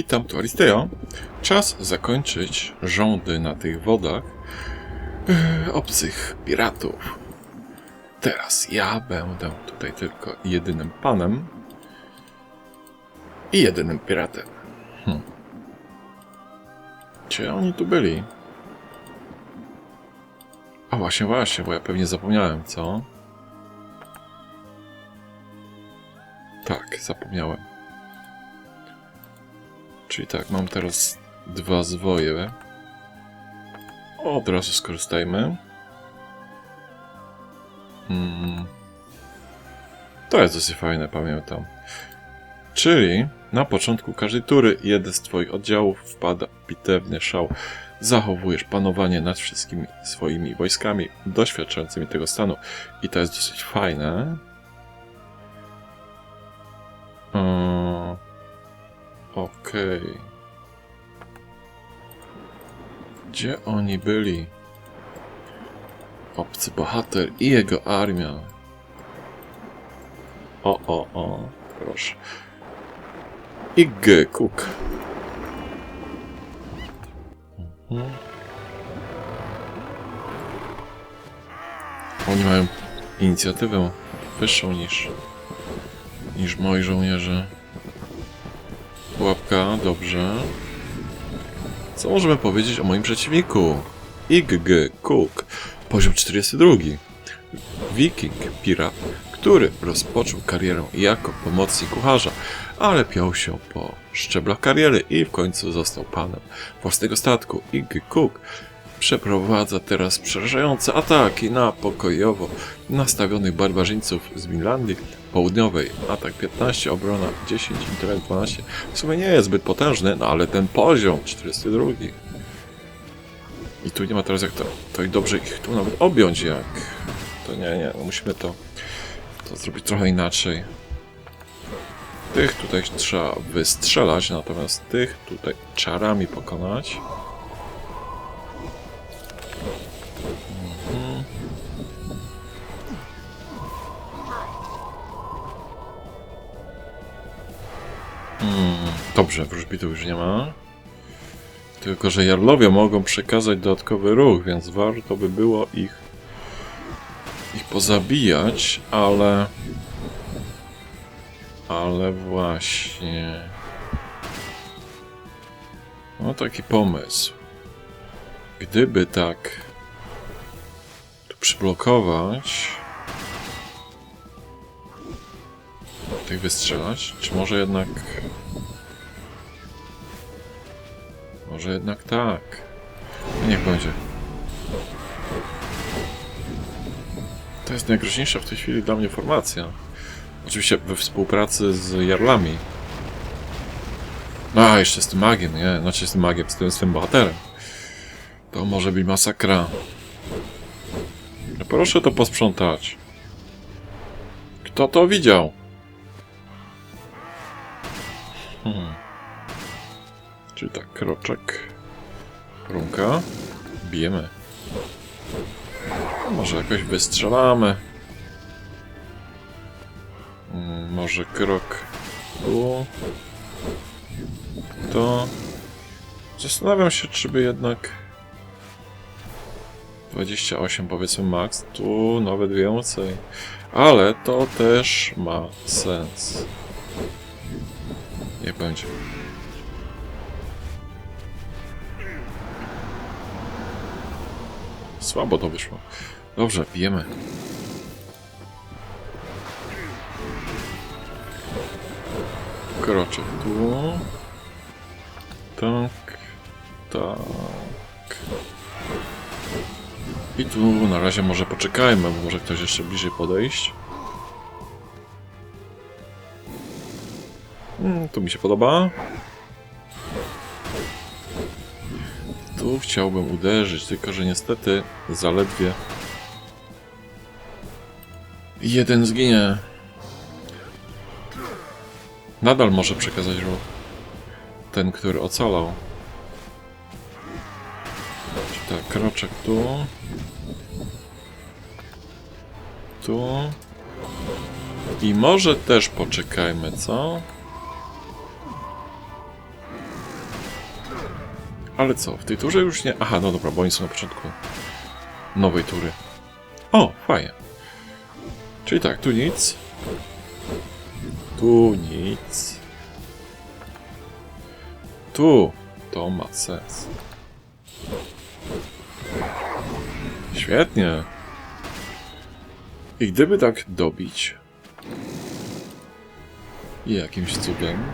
Witam, tu Aristeo. Czas zakończyć rządy na tych wodach e, obcych piratów. Teraz ja będę tutaj tylko jedynym panem i jedynym piratem. Hm. Oni tu byli? A właśnie, właśnie, bo ja pewnie zapomniałem, co? Tak, zapomniałem. Czyli tak, mam teraz dwa zwoje. Od razu skorzystajmy. Hmm. To jest dosyć fajne, pamiętam. Czyli na początku każdej tury jeden z Twoich oddziałów wpada w bitewny szał. Zachowujesz panowanie nad wszystkimi swoimi wojskami doświadczającymi tego stanu. I to jest dosyć fajne. Okej. Gdzie oni byli? Obcy bohater i jego armia. O, o, o. Proszę. I G. Cook. Mhm. Oni mają inicjatywę wyższą niż, niż moi żołnierze. Łapka, dobrze. Co możemy powiedzieć o moim przeciwniku? IG Cook, poziom 42. Wiking, pirat, który rozpoczął karierę jako pomocnik kucharza, ale piął się po szczeblach kariery i w końcu został panem własnego statku. IG Cook przeprowadza teraz przerażające ataki na pokojowo nastawionych barbarzyńców z Finlandii Południowej. Atak 15, obrona 10, intelekt 12. W sumie nie jest zbyt potężny, no ale ten poziom 42. I tu nie ma teraz jak to, to i dobrze ich tu nawet objąć jak. To nie, nie, no musimy to, to zrobić trochę inaczej. Tych tutaj trzeba wystrzelać, natomiast tych tutaj czarami pokonać. Dobrze, wróżbity już nie ma. Tylko, że jarlowie mogą przekazać dodatkowy ruch, więc warto by było ich, ich pozabijać, ale... Ale właśnie... No taki pomysł. Gdyby tak tu przyblokować... Tych wystrzelać, czy może jednak... Może jednak tak. No Niech będzie. To jest najgroźniejsza w tej chwili dla mnie formacja. Oczywiście we współpracy z Jarlami. A, jeszcze z tym magiem, nie? Znaczy z tym magiem, z tym swym bohaterem. To może być masakra. Proszę to posprzątać. Kto to widział? Hmm. Czyli tak, kroczek, runka, bijemy. A może jakoś wystrzelamy. Mm, Może krok tu. To. Zastanawiam się, czy by jednak 28 powiedzmy max, tu nawet więcej. Ale to też ma sens. Niech będzie. Słabo to wyszło. Dobrze, pijemy. Kroczek tu. Tak. Tak. I tu na razie może poczekajmy, bo może ktoś jeszcze bliżej podejść. Mm, tu mi się podoba. Chciałbym uderzyć, tylko że niestety zaledwie jeden zginie. Nadal może przekazać ruch. Ten, który ocalał. Tak, kroczek tu. Tu. I może też poczekajmy, co? Ale co, w tej turze już nie... Aha, no dobra, bo oni są na początku nowej tury. O, fajnie. Czyli tak, tu nic. Tu nic. Tu to ma sens. Świetnie. I gdyby tak dobić jakimś cudem.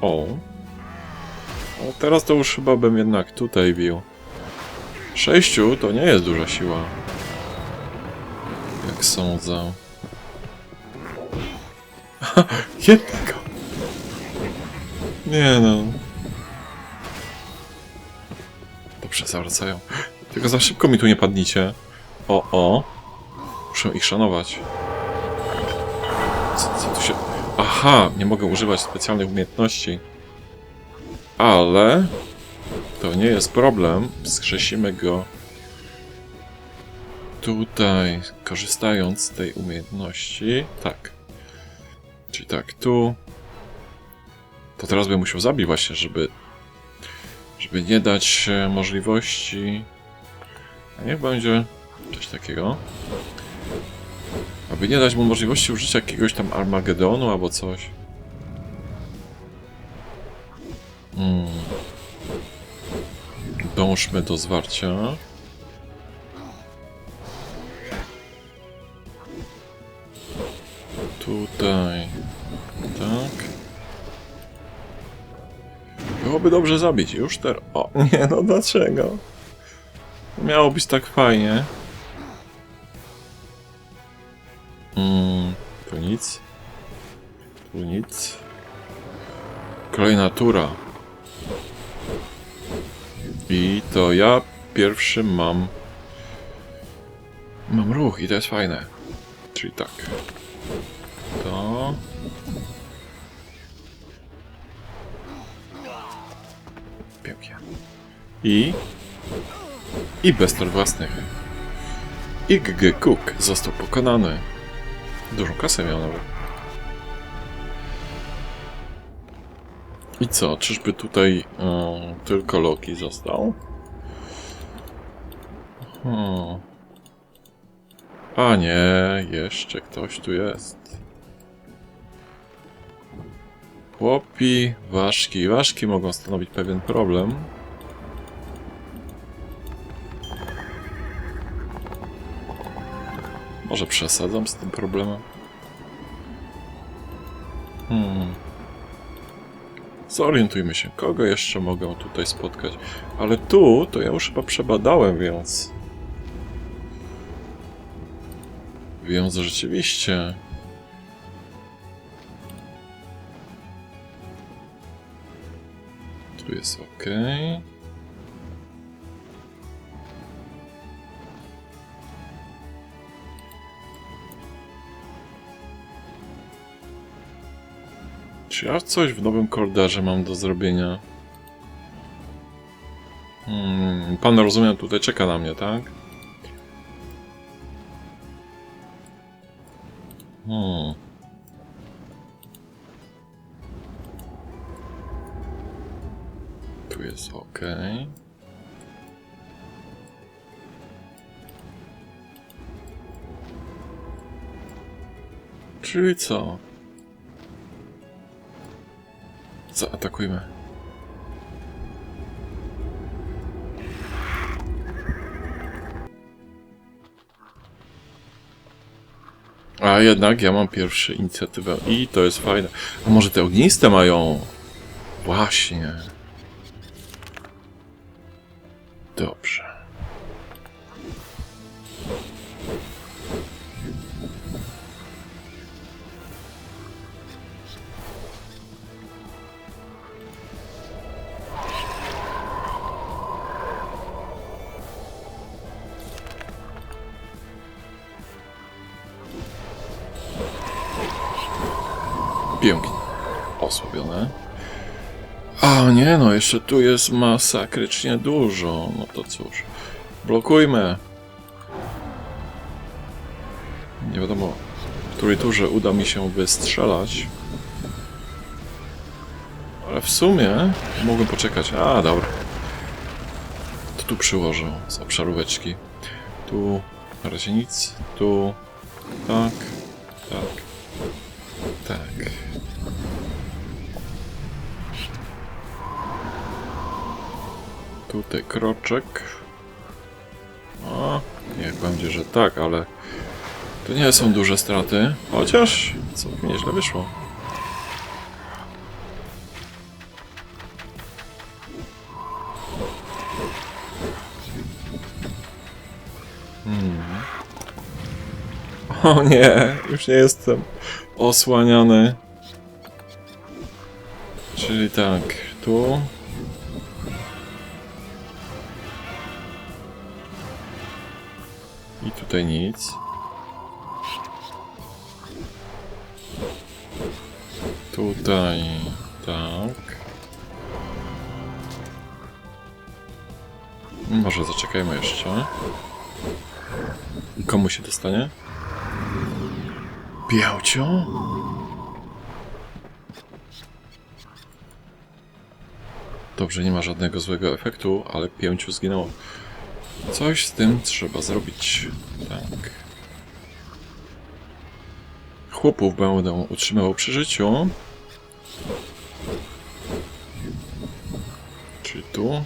O. O, teraz to już chyba bym jednak tutaj bił. Sześciu to nie jest duża siła. Jak sądzę. Jednego. Nie no. Dobrze, zawracają. Tylko za szybko mi tu nie padnicie. O, o. Muszę ich szanować. Co, co tu się... Aha, nie mogę używać specjalnych umiejętności. Ale... To nie jest problem. Wskrzesimy go tutaj, korzystając z tej umiejętności. Tak. Czyli tak, tu. To teraz bym musiał zabić właśnie, żeby żeby nie dać e, możliwości. A niech będzie coś takiego. Aby nie dać mu możliwości użycia jakiegoś tam Armagedonu albo coś. Hmm. Dążmy do zwarcia. Tutaj. Tak. Byłoby dobrze zabić. Już teraz. O, nie no, dlaczego? Miało być tak fajnie. Mm, tu nic. Tu nic. Kolejna tura. I to ja pierwszy mam. Mam ruch i to jest fajne. Czyli tak. To. Pięknie. I. I bez tor własnych. IGG Cook został pokonany. Dużą kasę miał nawet. I co? Czyżby tutaj e, tylko Loki został? Hmm. A nie, jeszcze ktoś tu jest. Chłopi, ważki. Ważki mogą stanowić pewien problem. Może przesadzam z tym problemem? Hmm. Zorientujmy się, kogo jeszcze mogę tutaj spotkać. Ale tu to ja już chyba przebadałem, więc... Więc rzeczywiście... Tu jest ok. Czy ja coś w nowym kordarze mam do zrobienia? Hmm, pan rozumiem tutaj czeka na mnie, tak? Hmm. Tu jest ok. Czyli co? Zaatakujmy. A jednak ja mam pierwszy inicjatywę i to jest fajne. A może te ogniste mają? Właśnie. Dobrze. Nie no, jeszcze tu jest masakrycznie dużo. No to cóż. Blokujmy. Nie wiadomo, w której turze uda mi się wystrzelać. Ale w sumie mogłem poczekać. A, dobra. To tu przyłożę z obszaróweczki. Tu na razie nic. Tu tak, tak, tak. Tutaj kroczek. O, niech będzie, że tak, ale to nie są duże straty. Chociaż całkiem nieźle wyszło. O nie, już nie jestem osłaniany. Czyli tak, tu. Tutaj nic. Tutaj tak. Może zaczekajmy jeszcze. Komu się dostanie? Białcio? Dobrze, nie ma żadnego złego efektu, ale pięciu zginęło. Coś z tym trzeba zrobić. Tak. Chłopów będę utrzymywał przy życiu. Czyli tu.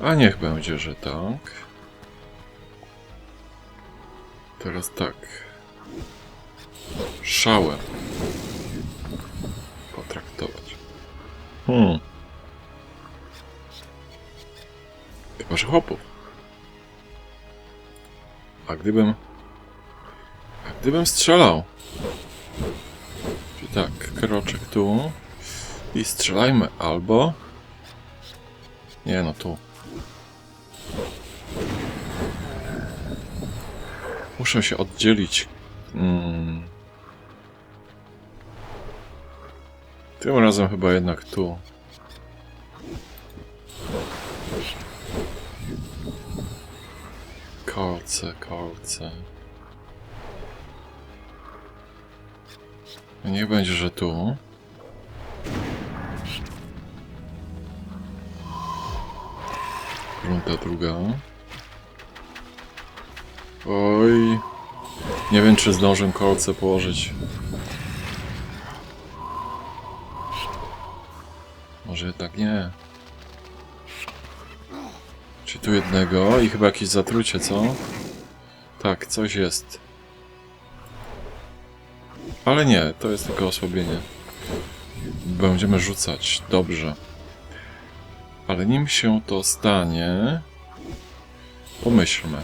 A niech będzie, że tak. Teraz tak. Szałem. Potraktować. Hmm. Chyba, że chłopów. A gdybym... A gdybym strzelał? Czyli tak, kroczek tu. I strzelajmy albo... Nie no, tu. Muszę się oddzielić. Mm. Tym razem chyba jednak tu. Kolce, kolce. No Niech będzie, że tu. Runda druga. Oj. Nie wiem, czy zdążę kolce położyć. Może jednak nie. Czy tu jednego i chyba jakieś zatrucie, co? Tak, coś jest. Ale nie, to jest tylko osłabienie. Będziemy rzucać, dobrze. Ale nim się to stanie... Pomyślmy.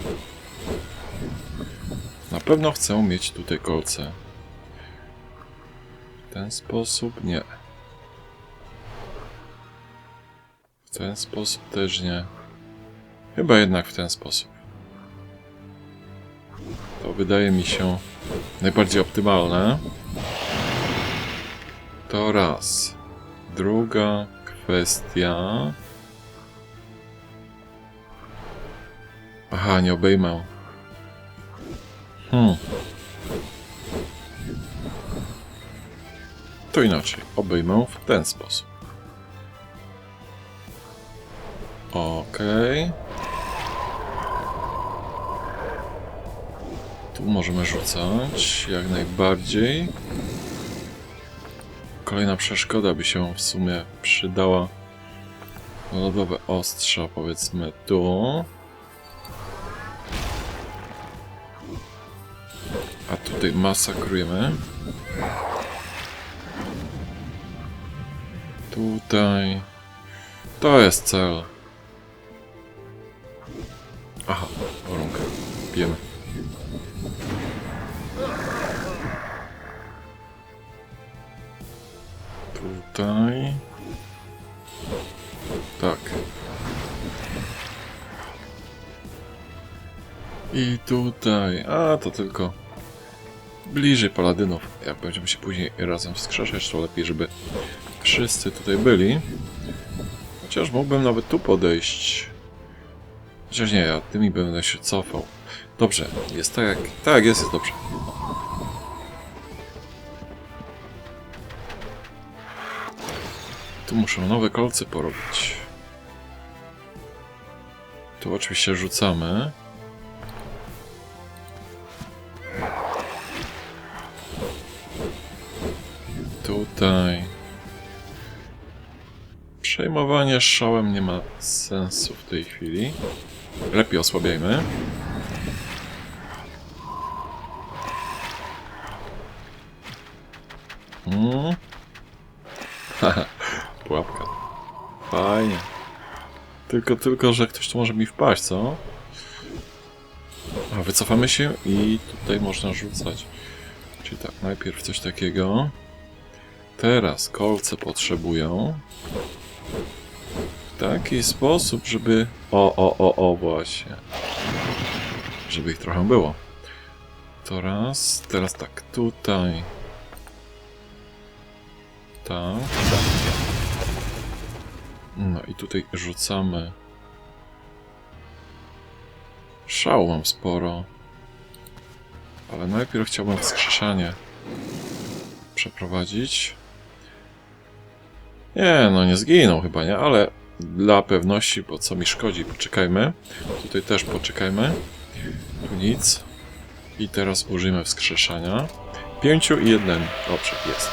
Na pewno chcę mieć tutaj kolce. W ten sposób nie. W ten sposób też nie. Chyba jednak w ten sposób. To wydaje mi się najbardziej optymalne. To raz. Druga kwestia. Aha, nie obejmę. Hmm. To inaczej. Obejmę w ten sposób. Okej. Tu możemy rzucać, jak najbardziej. Kolejna przeszkoda by się w sumie przydała. Lodowe ostrza, powiedzmy tu. A tutaj masakrujemy. Tutaj. To jest cel. Aha, warunkę. Pijemy. Tutaj. Tak. I tutaj. A, to tylko bliżej paladynów. Jak będziemy się później razem wskrzeszać, to lepiej, żeby wszyscy tutaj byli. Chociaż mógłbym nawet tu podejść. Chociaż nie, ja tymi będę się cofał. Dobrze, jest tak jak... Tak, jest, jest dobrze. Tu muszę nowe kolce porobić. Tu oczywiście rzucamy. Tutaj. Przejmowanie szałem nie ma sensu w tej chwili. Lepiej osłabiajmy. Mm. Haha, pułapka. Fajnie. Tylko, tylko, że ktoś tu może mi wpaść, co? A, wycofamy się i tutaj można rzucać. Czyli tak, najpierw coś takiego. Teraz kolce potrzebują. W taki sposób, żeby... O, o, o, o, właśnie. Żeby ich trochę było. To raz. Teraz tak, tutaj. Tak. No i tutaj rzucamy. Szału mam sporo. Ale najpierw chciałbym wskrzeszanie przeprowadzić. Nie, no nie zginął chyba, nie? Ale dla pewności, bo co mi szkodzi, poczekajmy. Tutaj też poczekajmy. Tu nic. I teraz użyjmy wskrzeszania. Pięciu i jeden. Dobrze, jest.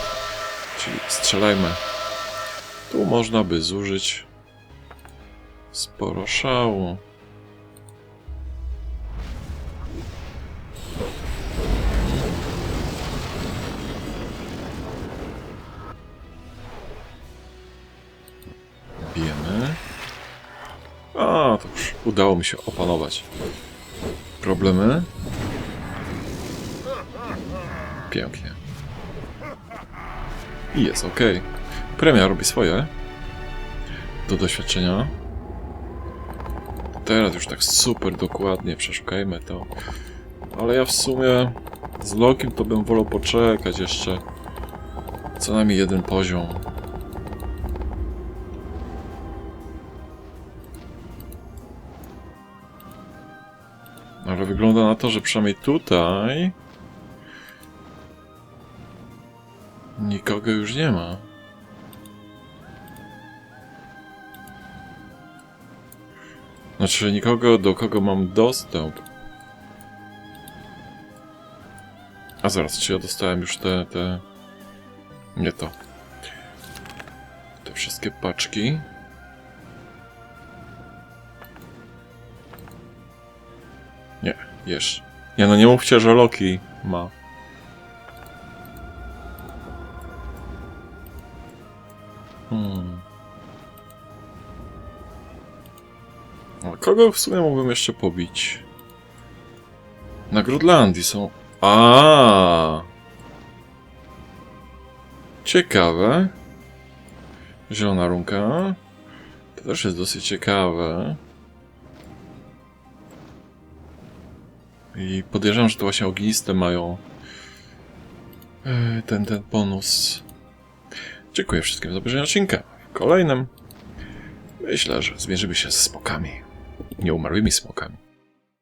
Czyli strzelajmy. Tu można by zużyć sporo szału. Bijemy. A, to już udało mi się opanować problemy. Pięknie. I jest ok. Premia robi swoje. Do doświadczenia. Teraz już tak super dokładnie przeszukajmy to. Ale ja w sumie z Lokim to bym wolał poczekać jeszcze co najmniej jeden poziom. Ale wygląda na to, że przynajmniej tutaj nikogo już nie ma. Znaczy nikogo, do kogo mam dostęp. A zaraz, czy ja dostałem już te, te... Nie to. Te wszystkie paczki. Nie, jesz. Nie no, nie mówcie, że Loki ma. A kogo w sumie mógłbym jeszcze pobić? Na Grudlandii są... A. Ciekawe. Zielona runka. To też jest dosyć ciekawe. I podejrzewam, że to właśnie ogniste mają e, ten, ten bonus. Dziękuję wszystkim za obejrzenie odcinka. W kolejnym myślę, że zmierzymy się z smokami. неумолимый смоками.